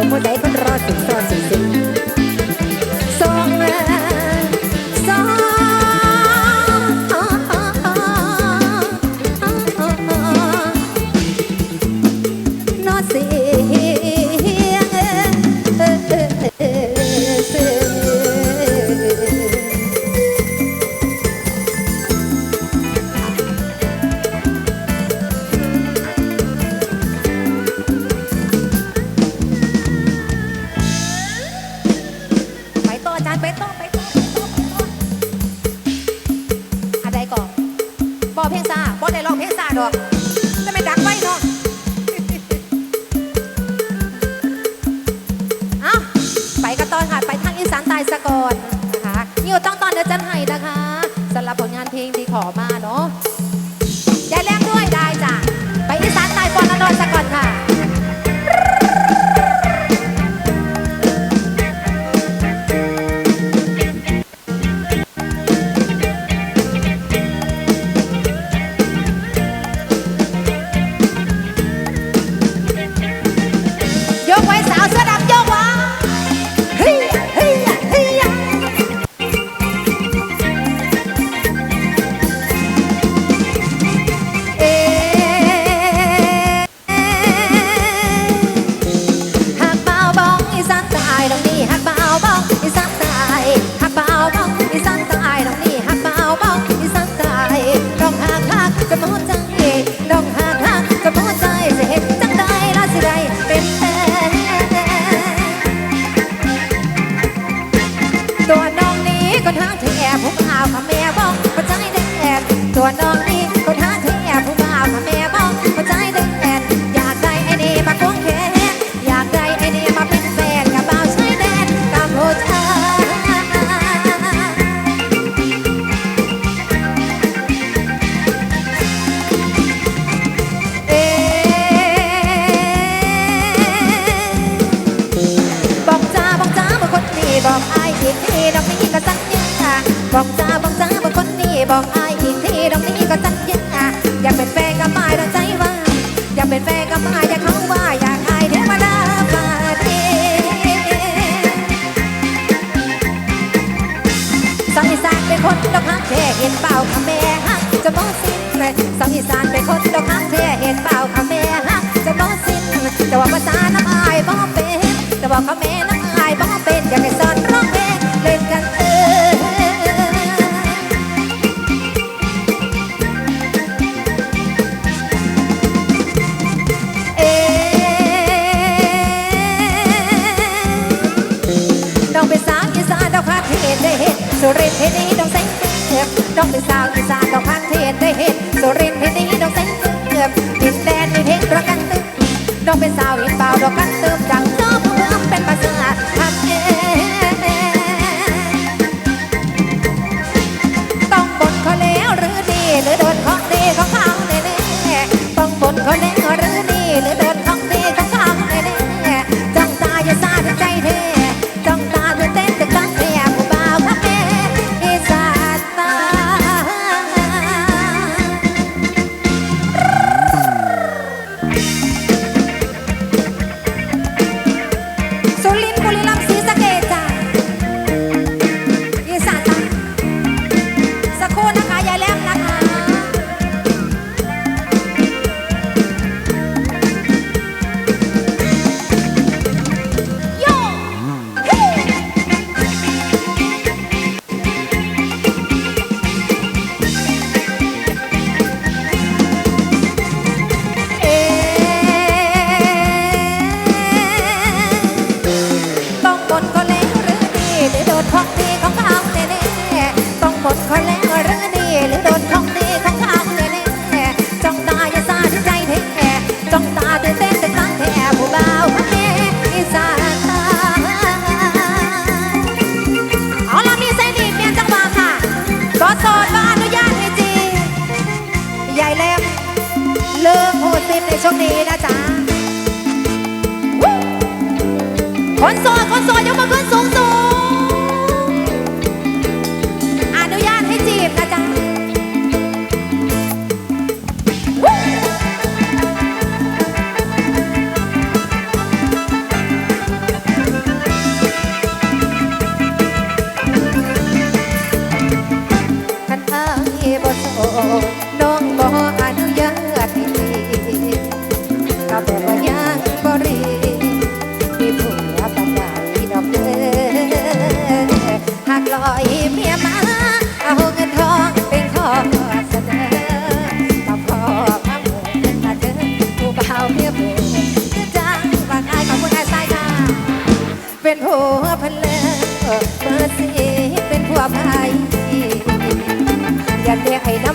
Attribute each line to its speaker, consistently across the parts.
Speaker 1: สมผู้ใดคนรอสิงรอสิง ผอมาเนาะ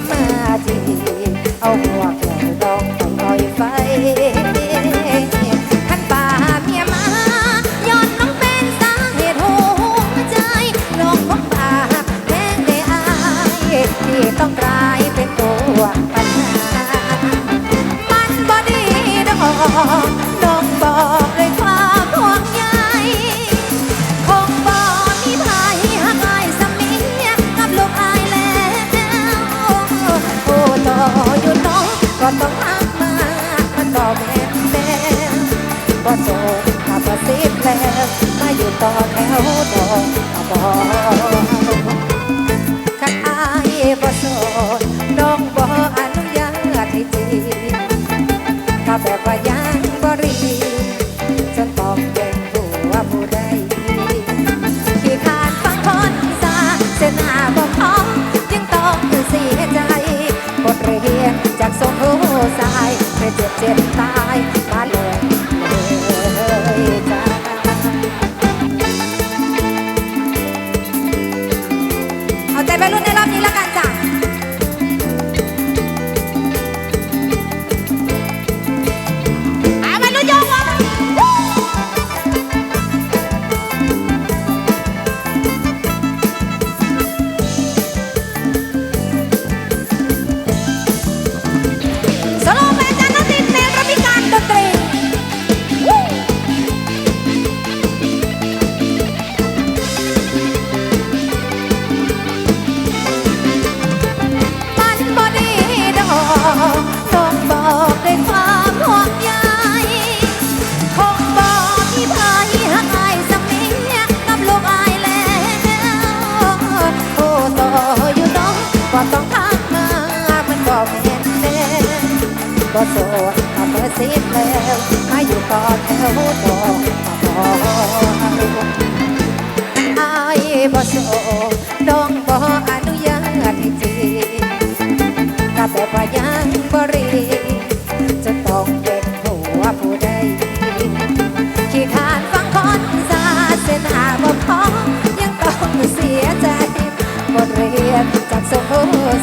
Speaker 1: 马蹄，哦，我 อยู่ต่อแถวต่อต่อ ว่ายังบรีจะต้องเป็นหัวผู้ใดขี้ขานฟังคนซาเสนาบ่พอยังต้องเสียใจบทเรียนจากสู้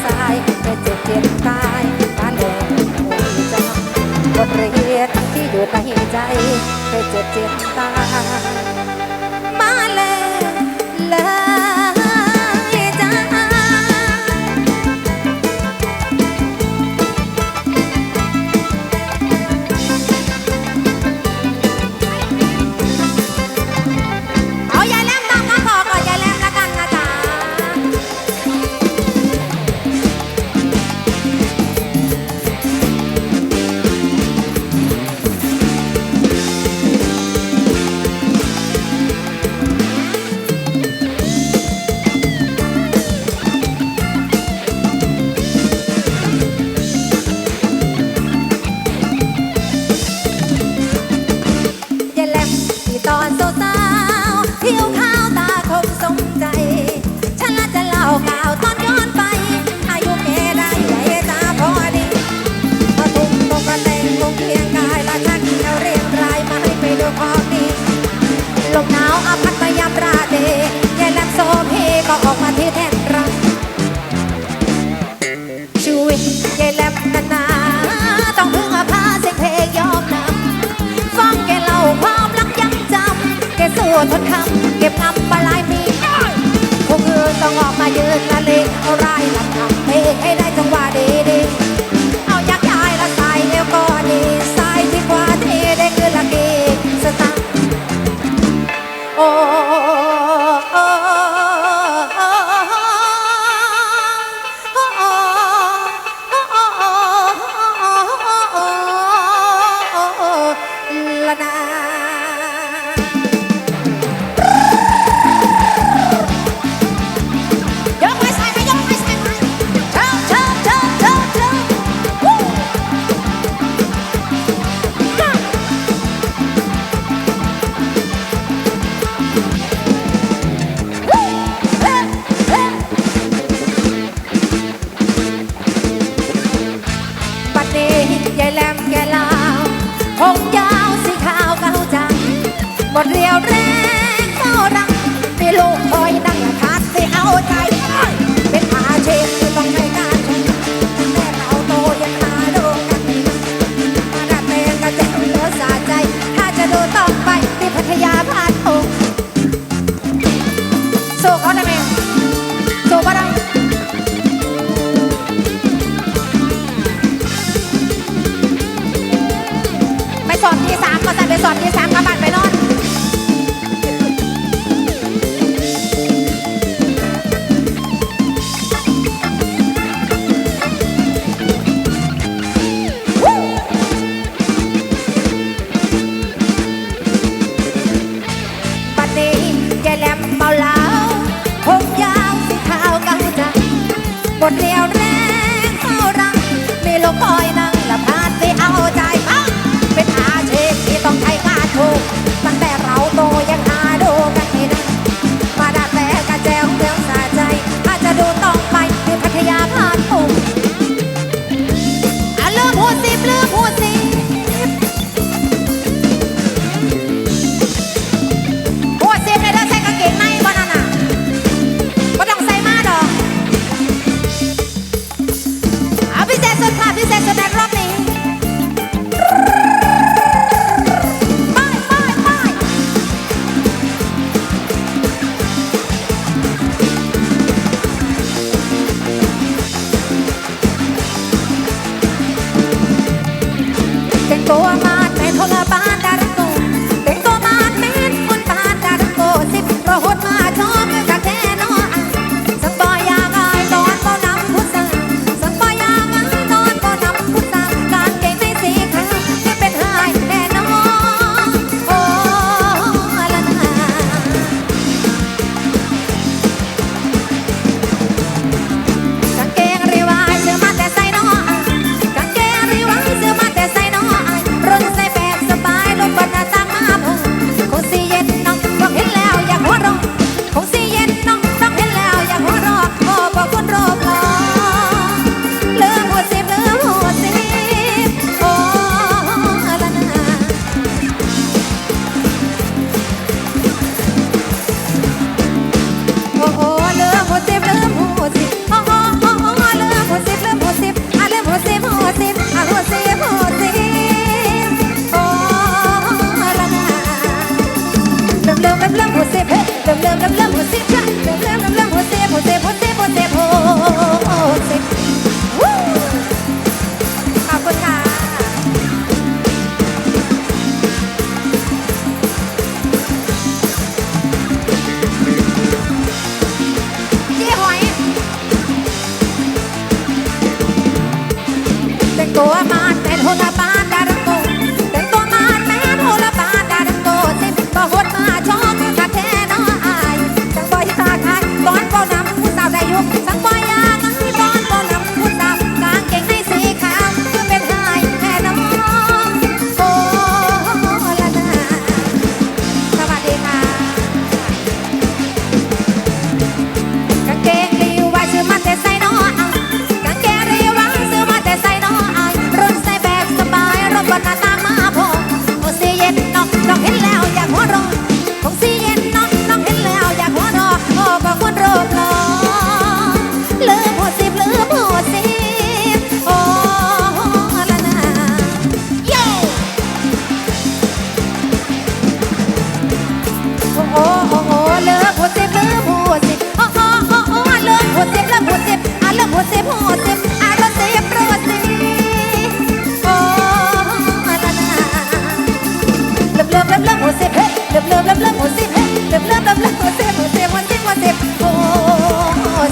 Speaker 1: สายแต่เจ็บเจ็บตายตาแดงหัวใจบทเรียนที่อยู่ในใจแต่เจ็บเจ็บตาย Déjale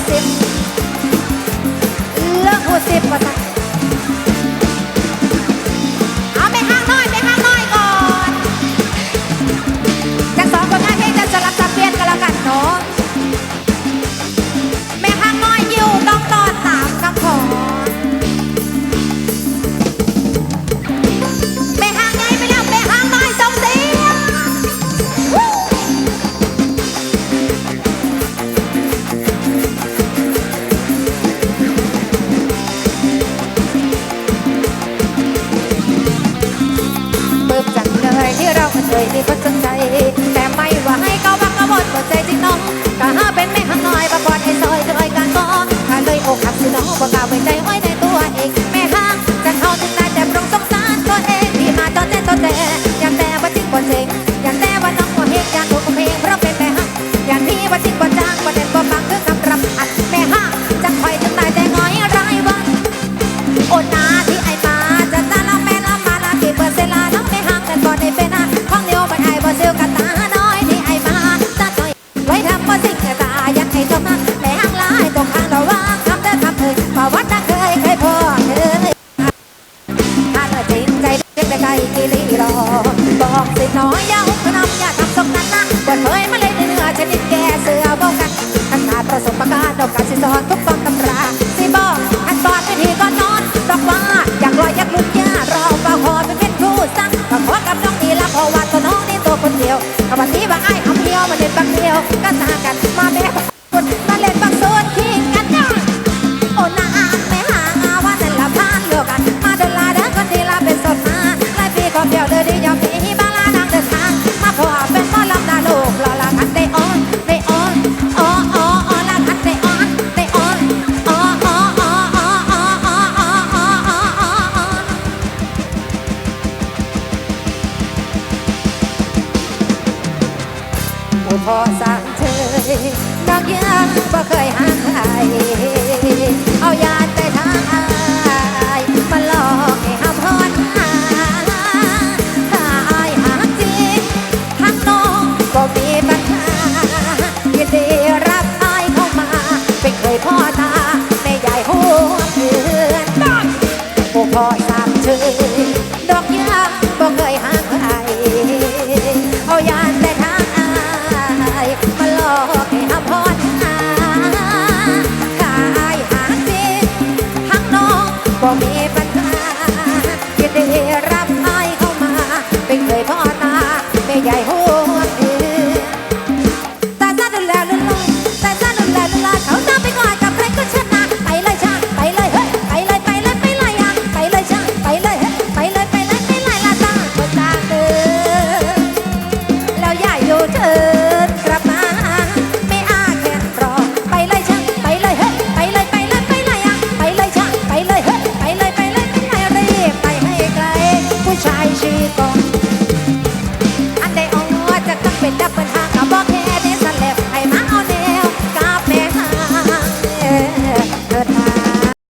Speaker 1: หั เคยมาเลยในเนื้อชนิดแก่เสือบอกกันขนาดประสบปะการณ์ดอกการสิสอนทุกความตำราสิบอกทันตอนไม่ทีก็นอนดอกว่าอยากลอยอยากลุ้นยาเราเฝ้าคอเป็นเพชรผู้สักก็ขอกับน้องดีละเพราะว่าตัวน้องนี่ตัวคนเดียวคำว่านี้ว่าไอ้คำเดียวมันเด็ดบางเดียวก็นา พอสั่งเธอดอกยังบ่เคยห่างไกล